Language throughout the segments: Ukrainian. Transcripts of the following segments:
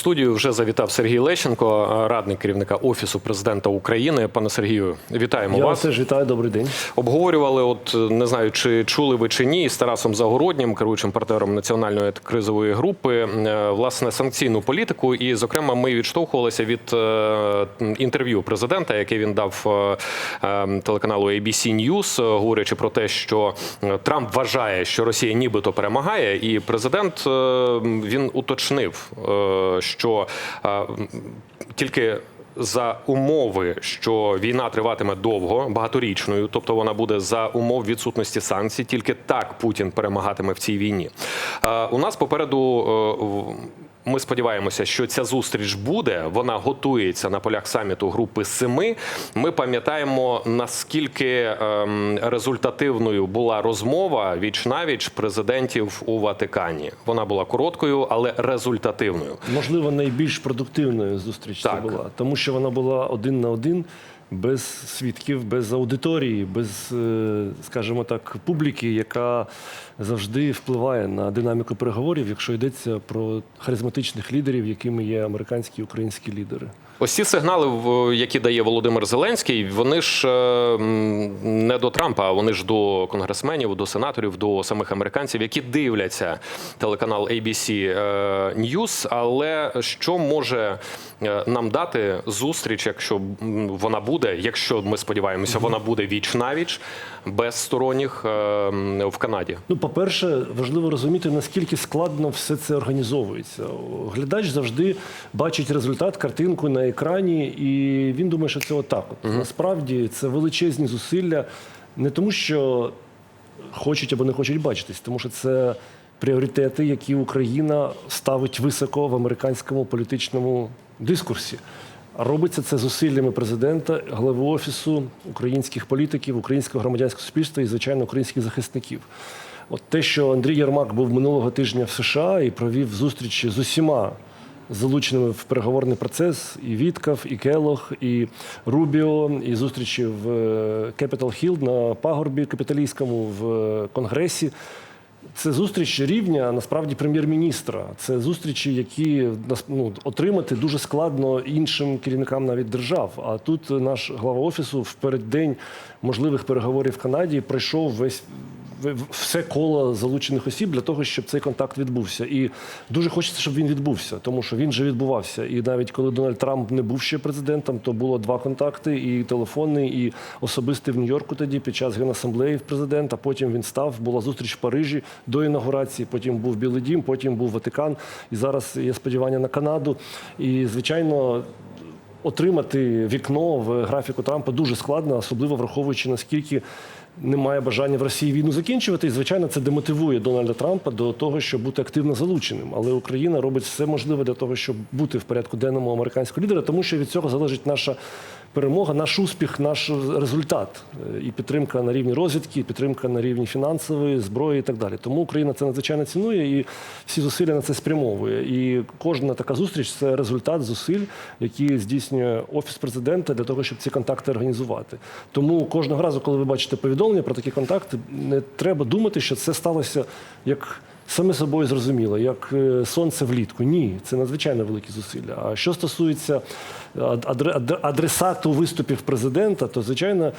студію вже завітав Сергій Лещенко, радник керівника Офісу президента України. Пане Сергію, вітаємо Я вас. теж вітаю, добрий день. Обговорювали, от не знаю, чи чули ви чи ні, з Тарасом Загороднім, керуючим партнером національної кризової групи, е, власне санкційну політику. І, зокрема, ми відштовхувалися від е, інтерв'ю президента, яке він дав е, е, телеканалу ABC News, говорячи про те, що Трамп вважає, що Росія нібито перемагає, і президент він уточнив, що е, тільки за умови, що війна триватиме довго, багаторічною, тобто вона буде за умов відсутності санкцій, тільки так Путін перемагатиме в цій війні. Е, У нас попереду. Ми сподіваємося, що ця зустріч буде. Вона готується на полях саміту групи Семи. Ми пам'ятаємо наскільки ем, результативною була розмова віч навіч президентів у Ватикані. Вона була короткою, але результативною. Можливо, найбільш продуктивною зустріч це була, тому що вона була один на один, без свідків, без аудиторії, без, е, скажімо так, публіки, яка завжди впливає на динаміку переговорів, якщо йдеться про харизматичних лідерів, якими є американські і українські лідери. Ось ці сигнали, які дає Володимир Зеленський, вони ж е, не до Трампа, а вони ж до конгресменів, до сенаторів, до самих американців, які дивляться телеканал ABC е, News. Але що може нам дати зустріч, якщо вона буде, якщо ми сподіваємося, вона буде віч навіч без сторонніх е, в Канаді? Ну, по-перше, важливо розуміти, наскільки складно все це організовується. Глядач завжди бачить результат, картинку на екрані, і він думає, що це отак. От. Насправді це величезні зусилля, не тому, що хочуть або не хочуть бачитись, тому що це пріоритети, які Україна ставить високо в американському політичному дискурсі. Робиться це зусиллями президента, глави офісу, українських політиків, українського громадянського суспільства і, звичайно, українських захисників. От те, що Андрій Єрмак був минулого тижня в США і провів зустрічі з усіма залученими в переговорний процес і Віткав, і Келох, і Рубіо, і зустрічі в Capitol Hill на пагорбі капіталійському в е, Конгресі. Це зустріч рівня насправді прем'єр-міністра. Це зустрічі, які ну, отримати дуже складно іншим керівникам навіть держав. А тут наш глава офісу в переддень можливих переговорів в Канаді пройшов весь все коло залучених осіб для того, щоб цей контакт відбувся. І дуже хочеться, щоб він відбувся, тому що він вже відбувався. І навіть коли Дональд Трамп не був ще президентом, то було два контакти: і телефонний, і особистий в Нью-Йорку тоді під час генасамблеї президента. Потім він став. Була зустріч в Парижі до інаугурації. Потім був Білий Дім, потім був Ватикан. І зараз є сподівання на Канаду. І звичайно. Отримати вікно в графіку Трампа дуже складно, особливо враховуючи наскільки немає бажання в Росії війну закінчувати. І звичайно, це демотивує Дональда Трампа до того, щоб бути активно залученим. Але Україна робить все можливе для того, щоб бути в порядку денному американського лідера, тому що від цього залежить наша перемога, наш успіх, наш результат Е, і підтримка на рівні розвідки, і підтримка на рівні фінансової зброї і так далі. Тому Україна це надзвичайно цінує і всі зусилля на це спрямовує. І кожна така зустріч це результат зусиль, які здійснює офіс президента для того, щоб ці контакти організувати. Тому кожного разу, коли ви бачите повідомлення про такі контакти, не треба думати, що це сталося як. Саме собою зрозуміло, як е, сонце влітку. Ні, це надзвичайно великі зусилля. А що стосується адре- адресату виступів президента, то звичайно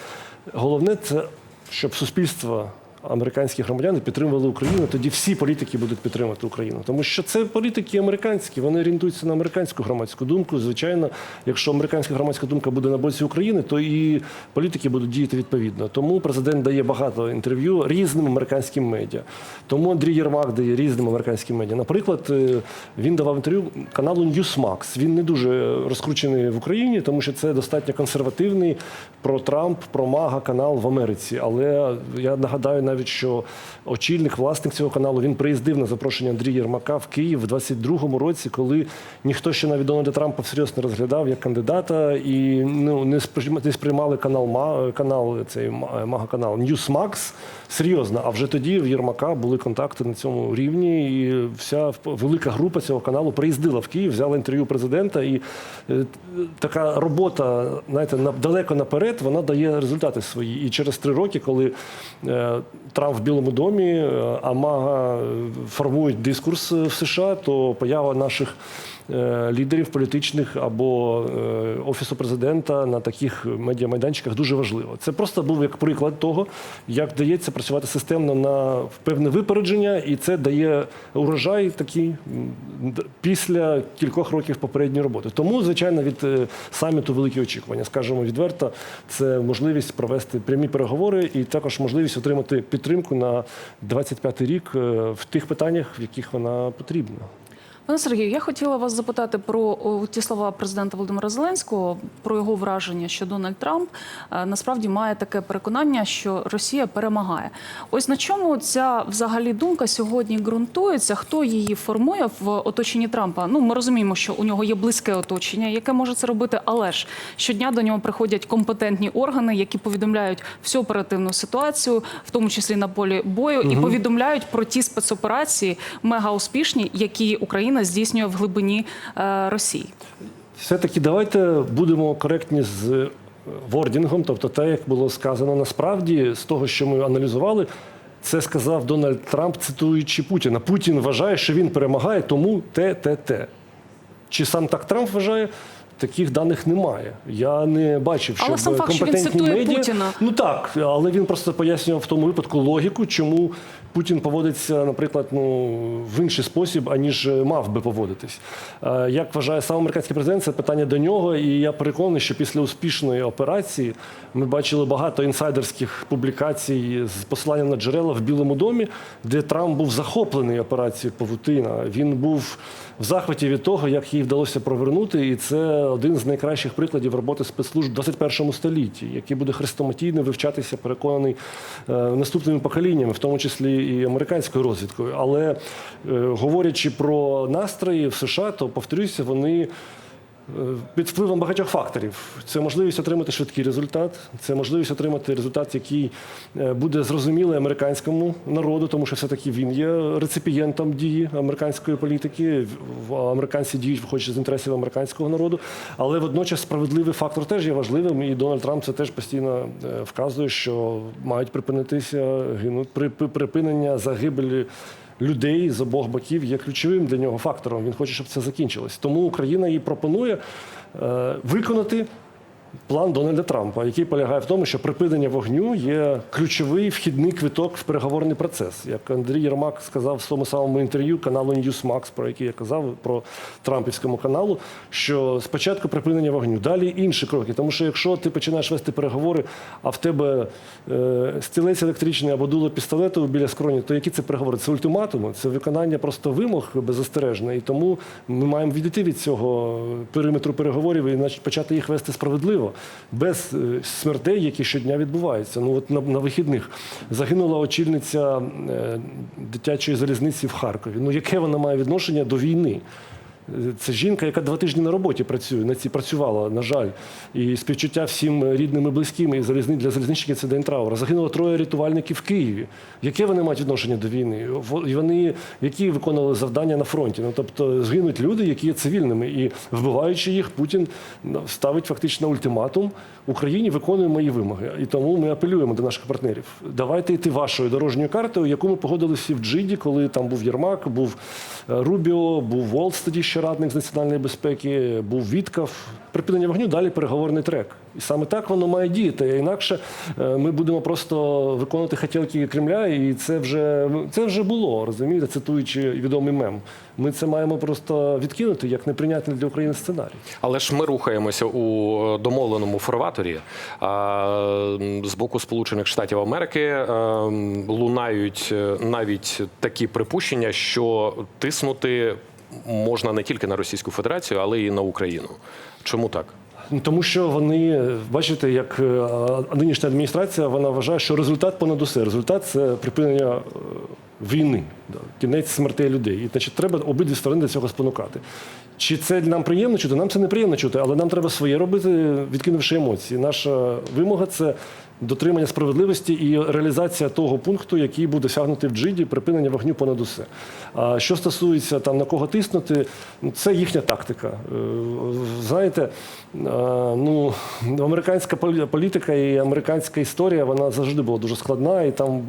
головне це, щоб суспільство. Американські громадяни підтримували Україну, тоді всі політики будуть підтримувати Україну. Тому що це політики американські, вони орієнтуються на американську громадську думку. Звичайно, якщо американська громадська думка буде на боці України, то і політики будуть діяти відповідно. Тому президент дає багато інтерв'ю різним американським медіа. Тому Андрій Єрмак дає різним американським медіа. Наприклад, е, він давав інтерв'ю каналу Newsmax. Він не дуже розкручений в Україні, тому що це достатньо консервативний про Трамп, про Мага канал в Америці. Але я нагадаю навіть, що очільник, власник цього каналу, він приїздив на запрошення Андрія Єрмака в Київ в 22-му році, коли ніхто ще навіть Дональда Трампа всерйоз не розглядав як кандидата і ну не сприйма- сприймали канал канал цей Мага канал Newsmax серйозно. А вже тоді в Єрмака були контакти на цьому рівні, і вся велика група цього каналу приїздила в Київ, взяла інтерв'ю президента. І е, така робота, знаєте, далеко наперед, вона дає результати свої. І через три роки, коли е, Трамп в Білому домі, е, а Мага е, формують дискурс в США, то поява наших лідерів політичних або е, офісу президента на таких медіамайданчиках дуже важливо. Це просто був як приклад того, як вдається працювати системно на певне випередження, і це дає урожай такий після кількох років попередньої роботи. Тому, звичайно, від е, саміту великі очікування. Скажемо відверто, це можливість провести прямі переговори і також можливість отримати підтримку на 25-й рік е, в тих питаннях, в яких вона потрібна. Пане Сергію, я хотіла вас запитати про ті слова президента Володимира Зеленського, про його враження, що Дональд Трамп е, насправді має таке переконання, що Росія перемагає. Ось на чому ця взагалі думка сьогодні ґрунтується? Хто її формує в оточенні Трампа? Ну ми розуміємо, що у нього є близьке оточення, яке може це робити, але ж щодня до нього приходять компетентні органи, які повідомляють всю оперативну ситуацію, в тому числі на полі бою, і повідомляють про ті спецоперації мега успішні, які Україна здійснює в глибині е, Росії. Все-таки давайте будемо коректні з е, вордінгом, тобто те, як було сказано насправді, з того, що ми аналізували, це сказав Дональд Трамп, цитуючи Путіна. Путін вважає, що він перемагає, тому те, те, те. Чи сам так Трамп вважає? Таких даних немає. Я не бачив, що Але сам факт, що він компетентні цитує медіа... Путіна. Ну так, але він просто пояснював в тому випадку логіку, чому Путін поводиться, наприклад, ну в інший спосіб, аніж мав би поводитись. Е, Як вважає сам американський президент, це питання до нього. І я переконаний, що після успішної операції ми бачили багато інсайдерських публікацій з посиланням на джерела в Білому домі, де Трамп був захоплений операцією Павутина. Він був в захваті від того, як їй вдалося провернути, і це один з найкращих прикладів роботи спецслужб в 21 столітті, який буде хрестоматійно вивчатися, переконаний е, наступними поколіннями, в тому числі і американською розвідкою. Але е, говорячи про настрої в США, то повторюся, вони. Е, Під впливом багатьох факторів це можливість отримати швидкий результат, це можливість отримати результат, який е, буде зрозумілий американському народу, тому що все-таки він є реципієнтом дії американської політики. Американці діють, виходячи з інтересів американського народу. Але водночас справедливий фактор теж є важливим, і Дональд Трамп це теж постійно е, вказує, що мають припинитися гинуть при при- припинення загибелі людей з обох боків є ключовим для нього фактором. Він хоче, щоб це закінчилось. Тому Україна їй пропонує е, виконати. План Дональда Трампа, який полягає в тому, що припинення вогню є ключовий вхідний квиток в переговорний процес. Як Андрій Єрмак сказав в своєму самому інтерв'ю каналу Newsmax, про який я казав, про Трампівському каналу, що спочатку припинення вогню, далі інші кроки. Тому що якщо ти починаєш вести переговори, а в тебе е, стілець електричний або дуло пістолету біля скроні, то які це переговори? Це ультиматуми, це виконання просто вимог беззастережне. І тому ми маємо відійти від цього периметру переговорів і почати їх вести справедливо, без е, смертей, які щодня відбуваються. Ну от на, на вихідних загинула очільниця е, дитячої залізниці в Харкові. Ну яке вона має відношення до війни? Це жінка, яка два тижні на роботі працює, на цій працювала, на жаль. І співчуття всім рідним і близьким, і залізни, для залізничників це день траура. Загинуло троє рятувальників в Києві. Яке вони мають відношення до війни? І Вони які виконували завдання на фронті? Ну тобто згинуть люди, які є цивільними, і вбиваючи їх, Путін ставить фактично ультиматум Україні, виконує мої вимоги. І тому ми апелюємо до наших партнерів. Давайте йти вашою дорожньою картою, яку ми погодилися в Джиді, коли там був Єрмак, був е, Рубіо, був тоді ще радник з національної безпеки, був Віткав. Припинення вогню далі переговорний трек. І саме так воно має діяти. Інакше е, ми будемо просто виконувати хотілки Кремля, і це вже це вже було, розумієте, цитуючи відомий мем. Ми це маємо просто відкинути як неприйнятний для України сценарій. Але ж ми рухаємося у домовленому фарваторі. А, З боку Сполучених Штатів Америки е, лунають е, навіть такі припущення, що тиснути можна не тільки на Російську Федерацію, але й на Україну. Чому так? Ну, Тому що вони, бачите, як е, нинішня адміністрація вона вважає, що результат понад усе. Результат це припинення е, війни, кінець смертей людей. І значить, треба обидві сторони до цього спонукати. Чи це нам приємно чути? Нам це неприємно чути, але нам треба своє робити, відкинувши емоції. Наша вимога це дотримання справедливості і реалізація того пункту, який був досягнутий в Джиді, припинення вогню понад усе. А що стосується там на кого тиснути, ну, це їхня тактика. Е, Знаєте, е, ну американська політика і американська історія вона завжди була дуже складна, і там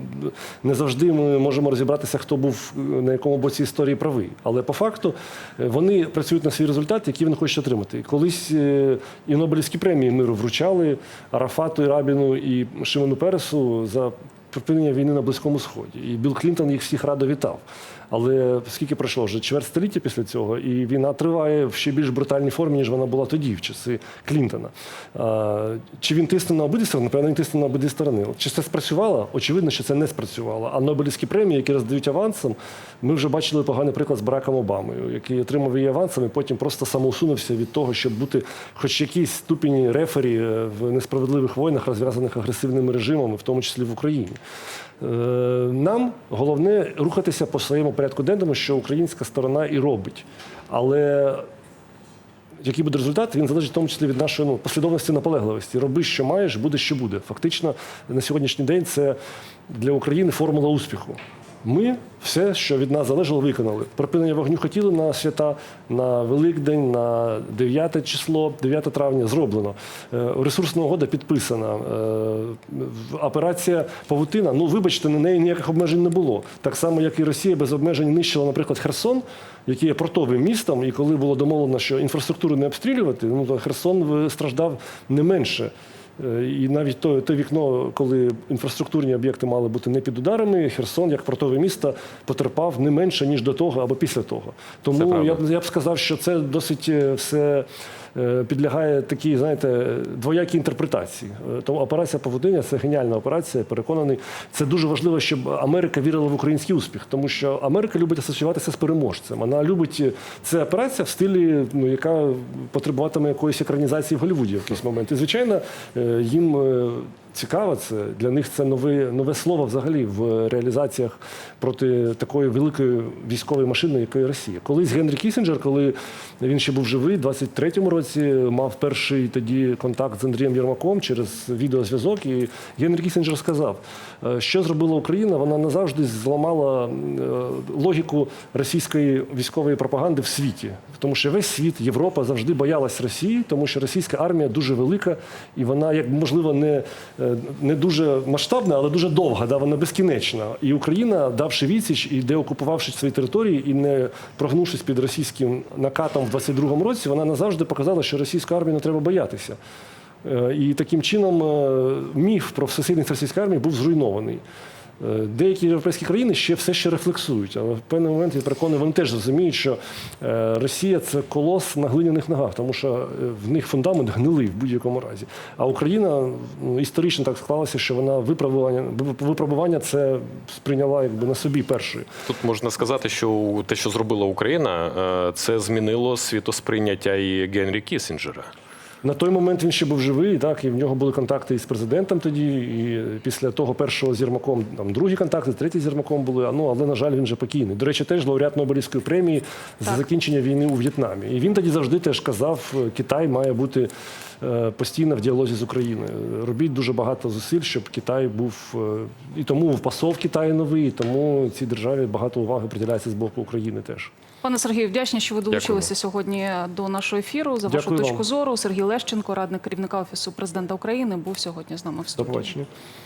не завжди ми можемо розібратися, хто був е, на якому боці історії правий. Але по факту вони працюють на свій результат, який вони хочуть отримати. Колись і Нобелівські премії миру вручали Арафату і Рабіну і Шимону Пересу за припинення війни на Близькому Сході. І Білл Клінтон їх всіх радо вітав. Але скільки пройшло вже чверть століття після цього, і війна триває в ще більш брутальній формі, ніж вона була тоді, в часи Клінтона. Чи він тисне на обидві сторони? Напевно, він тисне на обидві сторони. Чи це спрацювало? Очевидно, що це не спрацювало. А Нобелівські премії, які роздають авансом, ми вже бачили поганий приклад з Бараком Обамою, який отримав її авансом і потім просто самоусунувся від того, щоб бути хоч якийсь ступінь рефері е, в несправедливих воїнах, розв'язаних агресивними режимами, в тому числі в Україні. Е, Нам головне рухатися по своєму порядку денному, що українська сторона і робить. Але який буде результат, він залежить в тому числі від нашої ну, послідовності наполегливості. Роби, що маєш, буде, що буде. Фактично, на сьогоднішній день це для України формула успіху. Ми все, що від нас залежало, виконали. Припинення вогню хотіли на свята, на Великдень, на 9 число, 9 травня зроблено. Е, Ресурсна угода підписана. Е, Операція Павутина, ну вибачте, на неї ніяких обмежень не було. Так само, як і Росія без обмежень нищила, наприклад, Херсон, який є портовим містом, і коли було домовлено, що інфраструктуру не обстрілювати, ну то Херсон е, страждав не менше. Е, І навіть то, те вікно, коли інфраструктурні об'єкти мали бути не під ударами, Херсон, як портове місто, потерпав не менше, ніж до того або після того. Тому я б, я б сказав, що це досить е, все підлягає такій, знаєте, двоякій інтерпретації. Е, Тому операція поводиння це геніальна операція. Переконаний, це дуже важливо, щоб Америка вірила в український успіх, тому що Америка любить асоціюватися з переможцем. Вона любить е, це операція в стилі, ну яка потребуватиме якоїсь екранізації в Голлівуді в якийсь момент. І звичайно, е, їм е, цікаво це. Для них це нове, нове слово взагалі в реалізаціях проти такої великої військової машини, якої Росія. Колись Генрі Кісінджер, коли він ще був живий, в 23-му році мав перший тоді контакт з Андрієм Єрмаком через відеозв'язок. І Генрі Кісінджер сказав, е, що зробила Україна, вона назавжди зламала е, логіку російської військової пропаганди в світі. Тому що весь світ, Європа завжди боялась Росії, тому що російська армія дуже велика, і вона, як можливо, не, е, не дуже масштабна, але дуже довга, да, вона безкінечна. І Україна, давши відсіч і деокупувавши свої території і не прогнувшись під російським накатом в 22-му році, вона назавжди показала, що російську армію не треба боятися. Е, І таким чином е, міф про всесильність російської армії був зруйнований. Е, Деякі європейські країни ще все ще рефлексують, але в певний момент я переконаний, вони теж розуміють, що е, Росія це колос на глиняних ногах, тому що е, в них фундамент гнилий в будь-якому разі. А Україна ну, історично так склалася, що вона випробування випробування це сприйняла якби на собі першою. Тут можна сказати, що те, що зробила Україна, це змінило світосприйняття і Генрі Кісінджера. На той момент він ще був живий, так, і в нього були контакти із президентом тоді. І після того першого з Єрмаком, там другі контакти, третій з Єрмаком були. Ну, але, на жаль, він вже покійний. До речі, теж лауреат Нобелівської премії за Так. закінчення війни у В'єтнамі. І він тоді завжди теж казав, е, Китай має бути е, постійно в діалозі з Україною. Робіть дуже багато зусиль, щоб Китай був е, і тому посол в Китаї новий, і тому цій державі багато уваги приділяється з боку України теж. Пане Сергію, вдячні, що ви долучилися сьогодні до нашого ефіру. За вашу точку вам. зору. Сергій Лещенко, радник керівника офісу президента України, був сьогодні з нами в До побачення.